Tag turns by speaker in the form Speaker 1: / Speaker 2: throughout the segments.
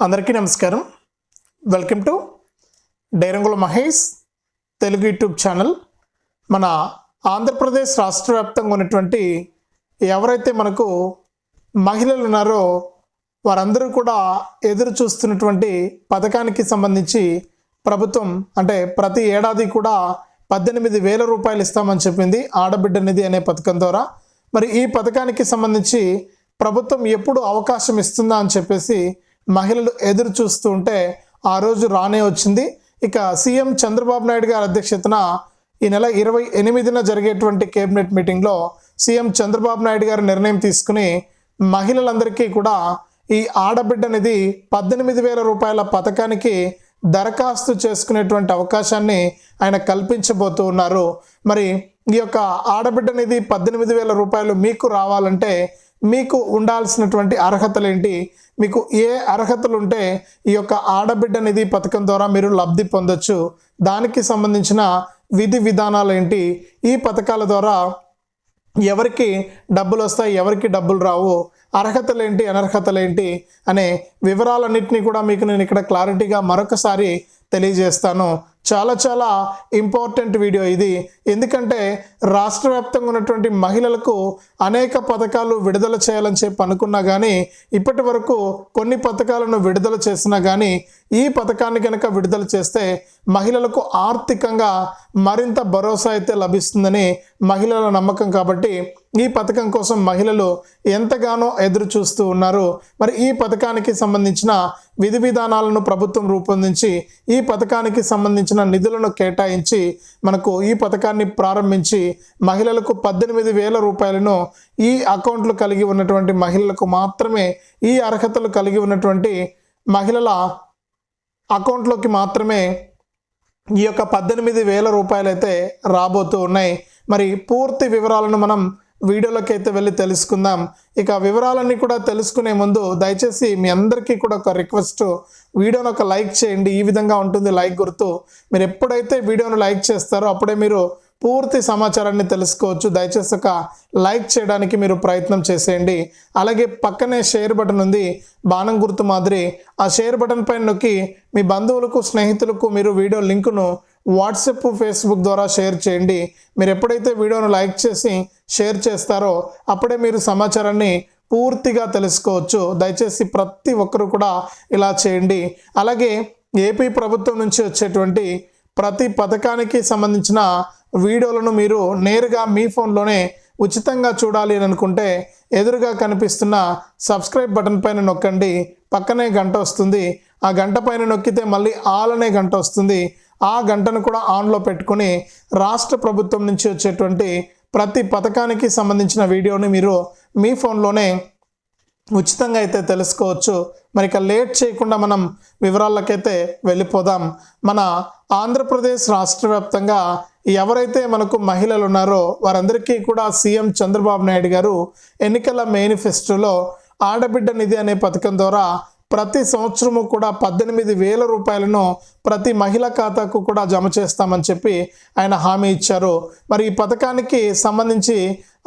Speaker 1: అందరికీ నమస్కారం. Welcome to డైరంగుల మహేష్ తెలుగు యూట్యూబ్ ఛానల్. మన ఆంధ్రప్రదేశ్ రాష్ట్ర వ్యాప్తంగా ఉన్నటువంటి ఎవరైతే మనకు మహిళలు ఉన్నారో వారందరూ కూడా ఎదురు చూస్తున్నటువంటి పథకానికి సంబంధించి ప్రభుత్వం అంటే ప్రతి ఏడాది కూడా పద్దెనిమిది వేల రూపాయలు ఇస్తామని చెప్పింది ఆడబిడ్డ నిధి అనే పథకం ద్వారా. మరి ఈ పథకానికి సంబంధించి ప్రభుత్వం ఎప్పుడు అవకాశం ఇస్తుందా అని చెప్పేసి మహిళలు ఎదురు చూస్తూ ఉంటే ఆ రోజు రానే వచ్చింది. ఇక సీఎం చంద్రబాబు నాయుడు గారి అధ్యక్షతన ఈ నెల ఇరవై ఎనిమిదిన జరిగేటువంటి కేబినెట్ మీటింగ్లో సీఎం చంద్రబాబు నాయుడు గారు నిర్ణయం తీసుకుని మహిళలందరికీ కూడా ఈ ఆడబిడ్డ నిధి పద్దెనిమిది వేల రూపాయల పథకానికి దరఖాస్తు చేసుకునేటువంటి అవకాశాన్ని ఆయన కల్పించబోతూ ఉన్నారు. మరి ఈ యొక్క ఆడబిడ్డ నిధి పద్దెనిమిది వేల రూపాయలు మీకు రావాలంటే మీకు ఉండాల్సినటువంటి అర్హతలు ఏంటి మీకు ఏ అర్హతలు ఉంటే ఈ యొక్క ఆడబిడ్డ నిధి పథకం ద్వారా మీరు లబ్ధి పొందొచ్చు. దానికి సంబంధించిన విధి విధానాలు ఏంటి ఈ పథకాల ద్వారా ఎవరికి డబ్బులు వస్తాయి ఎవరికి డబ్బులు రావు అర్హతలు ఏంటి అనర్హతలు ఏంటి అనే వివరాలన్నింటినీ కూడా మీకు నేను ఇక్కడ క్లారిటీగా మరొకసారి తెలియజేస్తాను. చాలా చాలా ఇంపార్టెంట్ వీడియో ఇది. ఎందుకంటే రాష్ట్ర వ్యాప్తంగా ఉన్నటువంటి మహిళలకు అనేక పథకాలు విడుదల చేయాలని చెప్పి అనుకున్నా కానీ ఇప్పటి వరకు కొన్ని పథకాలను విడుదల చేసినా కానీ ఈ పథకాన్ని కనుక విడుదల చేస్తే మహిళలకు ఆర్థికంగా మరింత భరోసా అయితే లభిస్తుందని మహిళల నమ్మకం కాబట్టి ఈ పథకం కోసం మహిళలు ఎంతగానో ఎదురు చూస్తూ ఉన్నారు. మరి ఈ పథకానికి సంబంధించిన విధి విధానాలను ప్రభుత్వం రూపొందించి ఈ పథకానికి సంబంధించిన నిధులను కేటాయించి మనకు ఈ పథకాన్ని ప్రారంభించి మహిళలకు పద్దెనిమిది వేల రూపాయలను ఈ అకౌంట్లు కలిగి ఉన్నటువంటి మహిళలకు మాత్రమే ఈ అర్హతలు కలిగి ఉన్నటువంటి మహిళల అకౌంట్లోకి మాత్రమే ఈ యొక్క పద్దెనిమిది వేల రూపాయలు అయితే రాబోతూ ఉన్నాయి. మరి పూర్తి వివరాలను మనం వీడియోలోకి అయితే వెళ్ళి తెలుసుకుందాం. ఇక వివరాలన్నీ కూడా తెలుసుకునే ముందు దయచేసి మీ అందరికీ కూడా ఒక రిక్వెస్ట్. వీడియోను ఒక లైక్ చేయండి. ఈ విధంగా ఉంటుంది లైక్ గుర్తు. మీరు ఎప్పుడైతే వీడియోను లైక్ చేస్తారో అప్పుడే మీరు పూర్తి సమాచారాన్ని తెలుసుకోవచ్చు. దయచేసి ఒక లైక్ చేయడానికి మీరు ప్రయత్నం చేసేయండి. అలాగే పక్కనే షేర్ బటన్ ఉంది. బాణం గుర్తు మాదిరి. ఆ షేర్ బటన్ పైన నొక్కి మీ బంధువులకు స్నేహితులకు మీరు వీడియో లింకును వాట్సాప్ ఫేస్బుక్ ద్వారా షేర్ చేయండి. మీరు ఎప్పుడైతే వీడియోను లైక్ చేసి షేర్ చేస్తారో అప్పుడే మీరు సమాచారాన్ని పూర్తిగా తెలుసుకోవచ్చు. దయచేసి ప్రతి ఒక్కరు కూడా ఇలా చేయండి. అలాగే ఏపీ ప్రభుత్వం నుంచి వచ్చేటువంటి ప్రతి పథకానికి సంబంధించిన వీడియోలను మీరు నేరుగా మీ ఫోన్లోనే ఉచితంగా చూడాలి అని అనుకుంటే ఎదురుగా కనిపిస్తున్న సబ్స్క్రైబ్ బటన్ పైన నొక్కండి. పక్కనే గంట వస్తుంది. ఆ గంట పైన నొక్కితే మళ్ళీ ఆల్ అనే గంట వస్తుంది. ఆ గంటను కూడా ఆన్లో పెట్టుకుని రాష్ట్ర ప్రభుత్వం నుంచి వచ్చేటువంటి ప్రతి పథకానికి సంబంధించిన వీడియోని మీరు మీ ఫోన్లోనే ఉచితంగా అయితే తెలుసుకోవచ్చు. మరి ఇక లేట్ చేయకుండా మనం వివరాలకైతే వెళ్ళిపోదాం. మన ఆంధ్రప్రదేశ్ రాష్ట్ర వ్యాప్తంగా ఎవరైతే మనకు మహిళలు ఉన్నారో వారందరికీ కూడా సీఎం చంద్రబాబు నాయుడు గారు ఎన్నికల మేనిఫెస్టోలో ఆడబిడ్డ నిధి అనే పథకం ద్వారా ప్రతి సంవత్సరము కూడా పద్దెనిమిది వేల రూపాయలను ప్రతి మహిళ ఖాతాకు కూడా జమ చేస్తామని చెప్పి ఆయన హామీ ఇచ్చారు. మరి ఈ పథకానికి సంబంధించి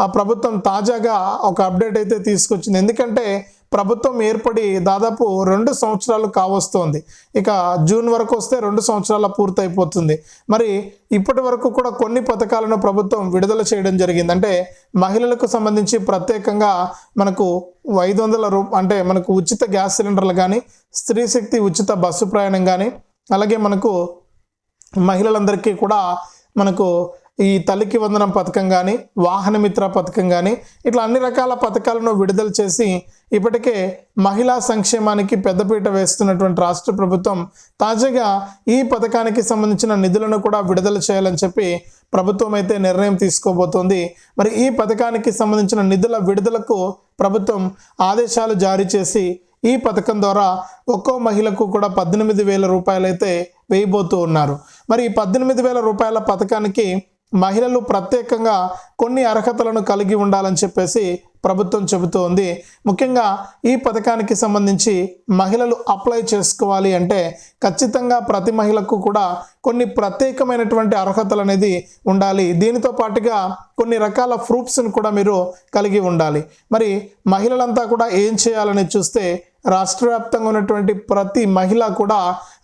Speaker 1: ఆ ప్రభుత్వం తాజాగా ఒక అప్డేట్ అయితే తీసుకొచ్చింది. ఎందుకంటే ప్రభుత్వం ఏర్పడి దాదాపు రెండు సంవత్సరాలు కావస్తోంది. ఇక జూన్ వరకు వస్తే రెండు సంవత్సరాల పూర్తయిపోతుంది. మరి ఇప్పటి వరకు కూడా కొన్ని పథకాలను ప్రభుత్వం విడుదల చేయడం జరిగింది. అంటే మహిళలకు సంబంధించి ప్రత్యేకంగా మనకు ఐదు వందల రూ అంటే మనకు ఉచిత గ్యాస్ సిలిండర్లు కానీ స్త్రీ శక్తి ఉచిత బస్సు ప్రయాణం కానీ అలాగే మనకు మహిళలందరికీ కూడా మనకు ఈ తల్లికి వందనం పథకం కానీ వాహనమిత్ర పథకం కానీ ఇట్లా అన్ని రకాల పథకాలను విడుదల చేసి ఇప్పటికే మహిళా సంక్షేమానికి పెద్దపీట వేస్తున్నటువంటి రాష్ట్ర ప్రభుత్వం తాజాగా ఈ పథకానికి సంబంధించిన నిధులను కూడా విడుదల చేయాలని చెప్పి ప్రభుత్వం అయితే నిర్ణయం తీసుకోబోతోంది. మరి ఈ పథకానికి సంబంధించిన నిధుల విడుదలకు ప్రభుత్వం ఆదేశాలు జారీ చేసి ఈ పథకం ద్వారా ఒక్కో మహిళకు కూడా పద్దెనిమిది వేల రూపాయలు అయితే వేయబోతూ ఉన్నారు. మరి ఈ పద్దెనిమిది వేల రూపాయల పథకానికి మహిళలు ప్రత్యేకంగా కొన్ని అర్హతలను కలిగి ఉండాలని చెప్పేసి ప్రభుత్వం చెబుతోంది. ముఖ్యంగా ఈ పథకానికి సంబంధించి మహిళలు అప్లై చేసుకోవాలి అంటే ఖచ్చితంగా ప్రతి మహిళకు కూడా కొన్ని ప్రత్యేకమైనటువంటి అర్హతలు అనేది ఉండాలి. దీనితో పాటుగా కొన్ని రకాల ప్రూఫ్స్ని కూడా మీరు కలిగి ఉండాలి. మరి మహిళలంతా కూడా ఏం చేయాలని చూస్తే రాష్ట్ర వ్యాప్తంగా ఉన్నటువంటి ప్రతి మహిళ కూడా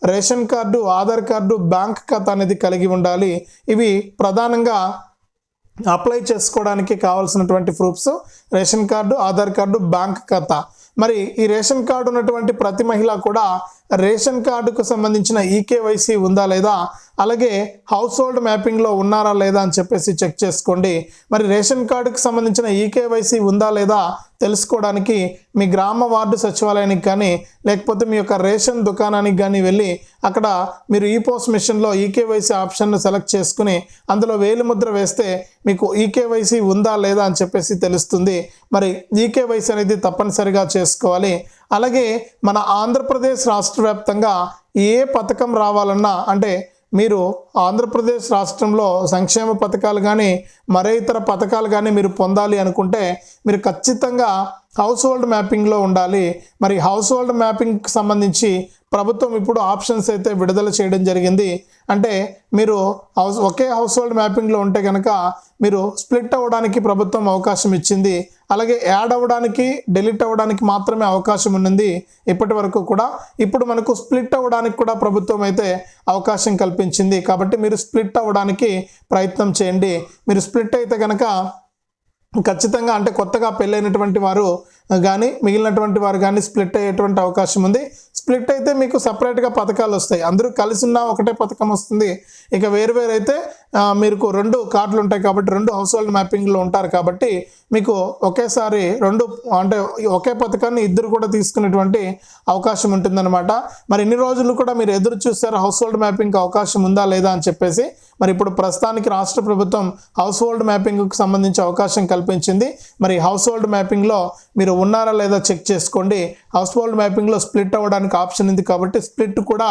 Speaker 1: ration card Aadhaar card bank ఖాతా అనేది కలిగి ఉండాలి. ఇవి ప్రధానంగా అప్లై చేసుకోవడానికి కావాల్సినటువంటి proofs ration card Aadhaar card bank ఖాతా. మరి ఈ రేషన్ కార్డు ఉన్నటువంటి ప్రతి మహిళ కూడా రేషన్ కార్డుకు సంబంధించిన ఈకేవైసీ ఉందా లేదా? అలాగే హౌస్ హోల్డ్ మ్యాపింగ్లో ఉన్నారా లేదా అని చెప్పేసి చెక్ చేసుకోండి. మరి రేషన్ కార్డుకు సంబంధించిన ఈకేవైసీ ఉందా లేదా తెలుసుకోవడానికి మీ గ్రామ వార్డు సచివాలయానికి కానీ లేకపోతే మీ యొక్క రేషన్ దుకాణానికి కానీ వెళ్ళి అక్కడ మీరు ఈ పోస్ట్ మిషన్లో ఈకేవైసీ ఆప్షన్ను సెలెక్ట్ చేసుకుని అందులో వేలు ముద్ర వేస్తే మీకు ఈకేవైసీ ఉందా లేదా అని చెప్పేసి తెలుస్తుంది. మరి ఈకేవైసీ అనేది తప్పనిసరిగా చేసుకోవాలి. అలాగే మన ఆంధ్రప్రదేశ్ రాష్ట్ర వ్యాప్తంగా ఏ పథకం రావాలన్నా అంటే మీరు ఆంధ్రప్రదేశ్ రాష్ట్రంలో సంక్షేమ పథకాలు కానీ మరే ఇతర పథకాలు కానీ మీరు పొందాలి అనుకుంటే మీరు ఖచ్చితంగా హౌస్ హోల్డ్ మ్యాపింగ్లో ఉండాలి. మరి హౌస్ హోల్డ్ మ్యాపింగ్కి సంబంధించి ప్రభుత్వం ఇప్పుడు ఆప్షన్స్ అయితే విడుదల చేయడం జరిగింది. అంటే మీరు హౌస్ ఒకే హౌస్ హోల్డ్ మ్యాపింగ్లో ఉంటే కనుక మీరు స్ప్లిట్ అవ్వడానికి ప్రభుత్వం అవకాశం ఇచ్చింది. అలాగే యాడ్ అవ్వడానికి డిలీట్ అవ్వడానికి మాత్రమే అవకాశం ఉన్నది ఇప్పటి వరకు కూడా. ఇప్పుడు మనకు స్ప్లిట్ అవ్వడానికి కూడా ప్రభుత్వం అయితే అవకాశం కల్పించింది. కాబట్టి మీరు స్ప్లిట్ అవ్వడానికి ప్రయత్నం చేయండి. మీరు స్ప్లిట్ అయితే కనుక ఖచ్చితంగా అంటే కొత్తగా పెళ్ళైనటువంటి వారు కానీ మిగిలినటువంటి వారు కానీ స్ప్లిట్ అయ్యేటువంటి అవకాశం ఉంది. స్ప్లిట్ అయితే మీకు సపరేట్గా పథకాలు వస్తాయి. అందరూ కలిసి ఉన్న ఒకటే పథకం వస్తుంది. ఇక వేరు వేరు అయితే మీకు రెండు కార్డులు ఉంటాయి కాబట్టి రెండు హౌస్ హోల్డ్ మ్యాపింగ్లో ఉంటారు కాబట్టి మీకు ఒకేసారి రెండు అంటే ఒకే పథకాన్ని ఇద్దరు కూడా తీసుకునేటువంటి అవకాశం ఉంటుందన్నమాట. మరి ఇన్ని రోజులు కూడా మీరు ఎదురు చూస్తారు హౌస్ హోల్డ్ మ్యాపింగ్కి అవకాశం ఉందా లేదా అని చెప్పేసి మరి ఇప్పుడు ప్రస్తుతానికి రాష్ట్ర ప్రభుత్వం హౌస్ హోల్డ్ మ్యాపింగ్కి సంబంధించి అవకాశం కల్పించింది. మరి హౌస్ హోల్డ్ మ్యాపింగ్లో మీరు ఉన్నారా లేదా చెక్ చేసుకోండి. హౌస్ హోల్డ్ మ్యాపింగ్లో స్ప్లిట్ అవ్వడానికి ఆప్షన్ ఉంది కాబట్టి స్ప్లిట్ కూడా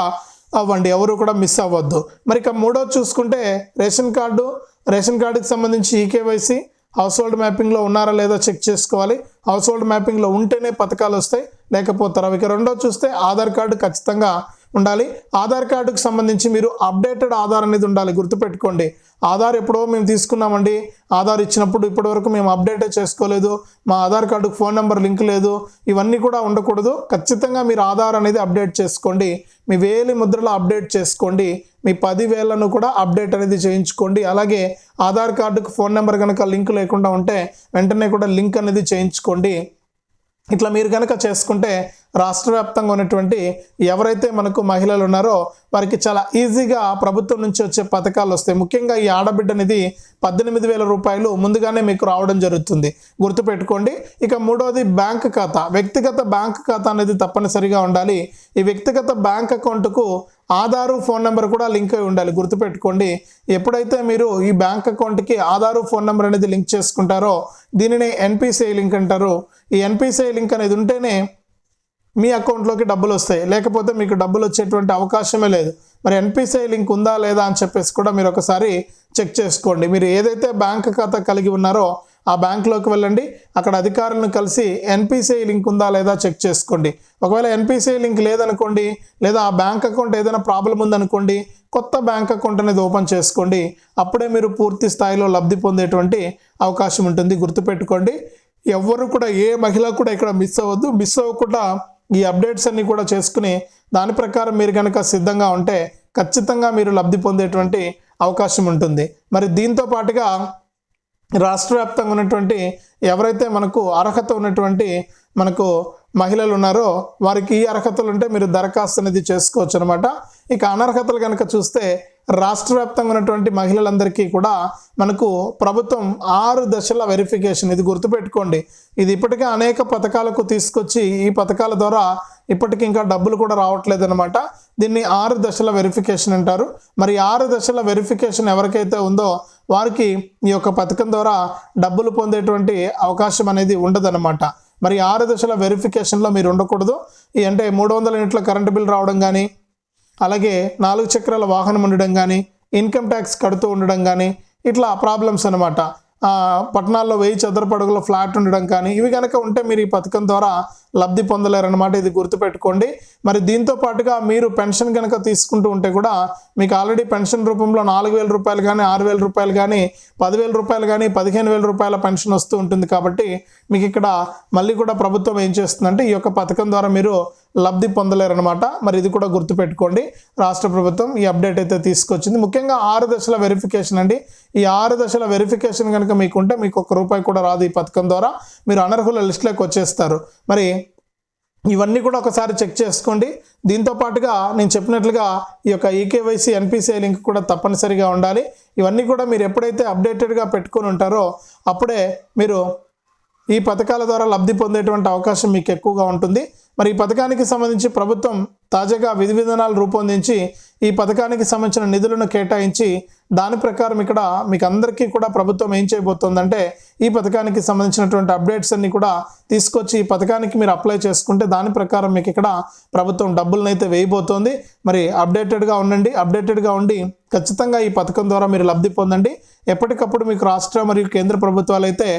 Speaker 1: అవ్వండి. ఎవరు కూడా మిస్ అవ్వద్దు. మరి ఇక మూడో చూసుకుంటే రేషన్ కార్డు రేషన్ కార్డుకి సంబంధించి ఈకేవైసీ హౌస్ హోల్డ్ మ్యాపింగ్లో ఉన్నారా లేదా చెక్ చేసుకోవాలి. హౌస్ హోల్డ్ మ్యాపింగ్లో ఉంటేనే పథకాలు వస్తాయి లేకపోతారు ఇక రెండో చూస్తే ఆధార్ కార్డు ఖచ్చితంగా ఉండాలి. ఆధార్ కార్డుకు సంబంధించి మీరు అప్డేటెడ్ ఆధార్ అనేది ఉండాలి. గుర్తుపెట్టుకోండి. ఆధార్ ఎప్పుడో మేము తీసుకున్నామండి. ఆధార్ ఇచ్చినప్పుడు ఇప్పటివరకు మేము అప్డేటే చేసుకోలేదు. మా ఆధార్ కార్డుకు ఫోన్ నెంబర్ లింక్ లేదు. ఇవన్నీ కూడా ఉండకూడదు. ఖచ్చితంగా మీరు ఆధార్ అనేది అప్డేట్ చేసుకోండి. మీ వేలి ముద్రలో అప్డేట్ చేసుకోండి. మీ పది వేలను కూడా అప్డేట్ అనేది చేయించుకోండి. అలాగే ఆధార్ కార్డుకు ఫోన్ నెంబర్ కనుక లింక్ లేకుండా ఉంటే వెంటనే కూడా లింక్ అనేది చేయించుకోండి. ఇట్లా మీరు కనుక చేసుకుంటే రాష్ట్ర వ్యాప్తంగా ఉన్నటువంటి ఎవరైతే మనకు మహిళలు ఉన్నారో వారికి చాలా ఈజీగా ప్రభుత్వం నుంచి వచ్చే పథకాలు వస్తాయి. ముఖ్యంగా ఈ ఆడబిడ్డ అనేది పద్దెనిమిది వేల రూపాయలు ముందుగానే మీకు రావడం జరుగుతుంది. గుర్తుపెట్టుకోండి. ఇక మూడవది బ్యాంక్ ఖాతా. వ్యక్తిగత బ్యాంక్ ఖాతా అనేది తప్పనిసరిగా ఉండాలి. ఈ వ్యక్తిగత బ్యాంక్ అకౌంట్కు ఆధారు ఫోన్ నెంబర్ కూడా లింక్ అయి ఉండాలి. గుర్తుపెట్టుకోండి. ఎప్పుడైతే మీరు ఈ బ్యాంక్ అకౌంట్కి ఆధారు ఫోన్ నెంబర్ అనేది లింక్ చేసుకుంటారో దీనిని ఎన్పిసిఐ లింక్ అంటారు. ఈ ఎన్పిసిఐ లింక్ అనేది ఉంటేనే మీ అకౌంట్లోకి డబ్బులు వస్తాయి. లేకపోతే మీకు డబ్బులు వచ్చేటువంటి అవకాశమే లేదు. మరి ఎన్పిసిఐ లింక్ ఉందా లేదా అని చెప్పేసి కూడా మీరు ఒకసారి చెక్ చేసుకోండి. మీరు ఏదైతే బ్యాంక్ ఖాతా కలిగి ఉన్నారో ఆ బ్యాంక్లోకి వెళ్ళండి. అక్కడ అధికారులను కలిసి ఎన్పిసిఐ లింక్ ఉందా లేదా చెక్ చేసుకోండి. ఒకవేళ ఎన్పిసిఐ లింక్ లేదనుకోండి లేదా ఆ బ్యాంక్ అకౌంట్ ఏదైనా ప్రాబ్లం ఉందనుకోండి కొత్త బ్యాంక్ అకౌంట్ అనేది ఓపెన్ చేసుకోండి. అప్పుడే మీరు పూర్తి స్థాయిలో లబ్ధి పొందేటువంటి అవకాశం ఉంటుంది. గుర్తుపెట్టుకోండి. ఎవ్వరు కూడా ఏ మహిళ కూడా ఇక్కడ మిస్ అవ్వద్దు. మిస్ అవ్వకుండా ఈ అప్డేట్స్ అన్నీ కూడా చేసుకుని దాని ప్రకారం మీరు కనుక సిద్ధంగా ఉంటే ఖచ్చితంగా మీరు లబ్ధి పొందేటువంటి అవకాశం ఉంటుంది. మరి దీంతో పాటుగా రాష్ట్ర వ్యాప్తంగా ఉన్నటువంటి ఎవరైతే మనకు అర్హత ఉన్నటువంటి మనకు మహిళలు ఉన్నారో వారికి ఈ అర్హతలు ఉంటే మీరు దరఖాస్తు అనేది చేసుకోవచ్చు అనమాట ఇక అనర్హతలు కనుక చూస్తే రాష్ట్ర వ్యాప్తంగా ఉన్నటువంటి మహిళలందరికీ కూడా మనకు ప్రభుత్వం ఆరు దశల వెరిఫికేషన్ ఇది గుర్తుపెట్టుకోండి. ఇది ఇప్పటికే అనేక పథకాలకు తీసుకొచ్చి ఈ పథకాల ద్వారా ఇప్పటికి ఇంకా డబ్బులు కూడా రావట్లేదు అనమాట దీన్ని ఆరు దశల వెరిఫికేషన్ అంటారు. మరి ఆరు దశల వెరిఫికేషన్ ఎవరికైతే ఉందో వారికి ఈ యొక్క పథకం ద్వారా డబ్బులు పొందేటువంటి అవకాశం అనేది ఉండదన్నమాట. మరి ఆరు దశల వెరిఫికేషన్లో మీరు ఉండకూడదు. ఈ అంటే మూడు వందల యూనిట్ల కరెంటు బిల్ రావడం కానీ అలాగే నాలుగు చక్రాల వాహనం ఉండడం కానీ ఇన్కమ్ ట్యాక్స్ కడుతూ ఉండడం కానీ ఇట్లా ప్రాబ్లమ్స్ అనమాట పట్టణాల్లో వెయ్యి చదరపడుగుల ఫ్లాట్ ఉండడం కానీ ఇవి కనుక ఉంటే మీరు ఈ పథకం ద్వారా లబ్ధి పొందలేరన్నమాట ఇది గుర్తుపెట్టుకోండి. మరి దీంతో పాటుగా మీరు పెన్షన్ కనుక తీసుకుంటూ ఉంటే కూడా మీకు ఆల్రెడీ పెన్షన్ రూపంలో నాలుగు వేల రూపాయలు కానీ ఆరు వేల రూపాయలు కానీ పదివేల రూపాయలు కానీ పదిహేను వేల రూపాయల పెన్షన్ వస్తూ ఉంటుంది కాబట్టి మీకు ఇక్కడ మళ్ళీ కూడా ప్రభుత్వం ఏం చేస్తుందంటే ఈ యొక్క పథకం ద్వారా మీరు లబ్ధి పొందలేరనమాట మరి ఇది కూడా గుర్తుపెట్టుకోండి. రాష్ట్ర ప్రభుత్వం ఈ అప్డేట్ అయితే తీసుకొచ్చింది. ముఖ్యంగా ఆరు దశల వెరిఫికేషన్ అండి. ఈ ఆరు దశల వెరిఫికేషన్ కనుక మీకు ఉంటే మీకు ఒక్క రూపాయి కూడా రాదు ఈ పథకం ద్వారా. మీరు అనర్హుల లిస్టులోకి వచ్చేస్తారు. మరి ఇవన్నీ కూడా ఒకసారి చెక్ చేసుకోండి. దీంతో పాటుగా నేను చెప్పినట్లుగా ఈ యొక్క ఈకేవైసీ ఎన్పిసిఐ లింక్ కూడా తప్పనిసరిగా ఉండాలి. ఇవన్నీ కూడా మీరు ఎప్పుడైతే అప్డేటెడ్గా పెట్టుకొని ఉంటారో అప్పుడే మీరు ఈ పథకాల ద్వారా లబ్ధి పొందేటువంటి అవకాశం మీకు ఎక్కువగా ఉంటుంది. మరి ఈ పథకానికి సంబంధించి ప్రభుత్వం తాజాగా విధి విధానాలు రూపొందించి ఈ పథకానికి సంబంధించిన నిధులను కేటాయించి దాని ప్రకారం ఇక్కడ మీకు అందరికీ కూడా ప్రభుత్వం ఏం చేయబోతోందంటే ఈ పథకానికి సంబంధించినటువంటి అప్డేట్స్ అన్ని కూడా తీసుకొచ్చి ఈ పథకానికి మీరు అప్లై చేసుకుంటే దాని ప్రకారం మీకు ఇక్కడ ప్రభుత్వం డబ్బులను అయితే వేయబోతోంది. మరి అప్డేటెడ్గా ఉండండి. అప్డేటెడ్గా ఉండి ఖచ్చితంగా ఈ పథకం ద్వారా మీరు లబ్ధి పొందండి. ఎప్పటికప్పుడు మీకు రాష్ట్ర మరియు కేంద్ర ప్రభుత్వాలు అయితే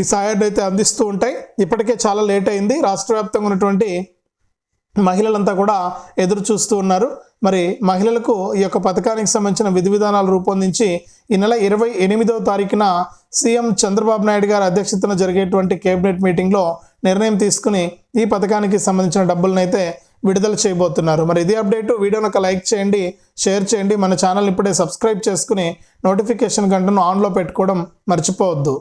Speaker 1: ఈ సాయాన్ని అయితే అందిస్తూ ఉంటాయి. ఇప్పటికే చాలా లేట్ అయింది. రాష్ట్ర వ్యాప్తంగా ఉన్నటువంటి మహిళలంతా కూడా ఎదురు చూస్తూ ఉన్నారు. మరి మహిళలకు ఈ యొక్క పథకానికి సంబంధించిన విధి విధానాలు రూపొందించి ఈ నెల ఇరవై ఎనిమిదవ తారీఖున సీఎం చంద్రబాబు నాయుడు గారి అధ్యక్షతన జరిగేటువంటి కేబినెట్ మీటింగ్లో నిర్ణయం తీసుకుని ఈ పథకానికి సంబంధించిన డబ్బులను అయితే విడుదల చేయబోతున్నారు. మరి ఇది అప్డేట్. వీడియోని ఒక లైక్ చేయండి షేర్ చేయండి. మన ఛానల్ ఇప్పుడే సబ్స్క్రైబ్ చేసుకుని నోటిఫికేషన్ గంటను ఆన్లో పెట్టుకోవడం మర్చిపోవద్దు.